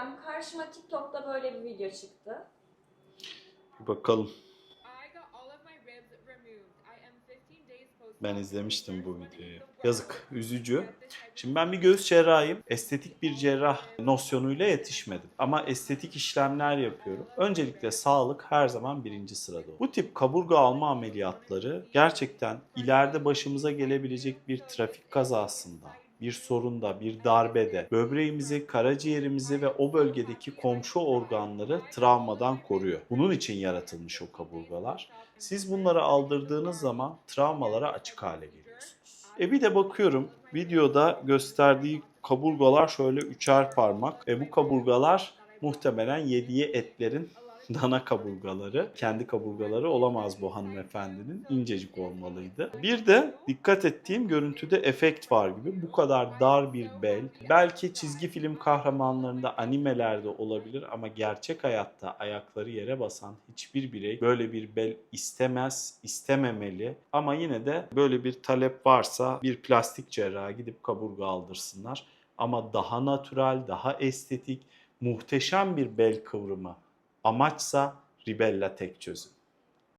Hocam karşıma TikTok'ta böyle bir video çıktı. Bir bakalım. I got all of my ribs removed. I am 15 days postpartum. Ben izlemiştim bu videoyu. Yazık, üzücü. Şimdi ben bir göğüs cerrahıyım. Estetik bir cerrah nosyonuyla yetişmedim. Ama estetik işlemler yapıyorum. Öncelikle sağlık her zaman birinci sırada. olur. Bu tip kaburga alma ameliyatları gerçekten ileride başımıza gelebilecek bir trafik kazasında, bir sorunda, bir darbede böbreğimizi, karaciğerimizi ve o bölgedeki komşu organları travmadan koruyor. Bunun için yaratılmış o kaburgalar. Siz bunları aldırdığınız zaman travmalara açık hale geliyorsunuz. E bir de bakıyorum videoda gösterdiği kaburgalar şöyle üçer parmak. E bu kaburgalar muhtemelen yediği etlerin dana kaburgaları. Kendi kaburgaları olamaz bu hanımefendinin. incecik olmalıydı. Bir de dikkat ettiğim görüntüde efekt var gibi. Bu kadar dar bir bel. Belki çizgi film kahramanlarında, animelerde olabilir ama gerçek hayatta ayakları yere basan hiçbir birey böyle bir bel istemez, istememeli. Ama yine de böyle bir talep varsa bir plastik cerraha gidip kaburga aldırsınlar. Ama daha natürel, daha estetik, muhteşem bir bel kıvrımı amaçsa Ribella tek çözüm.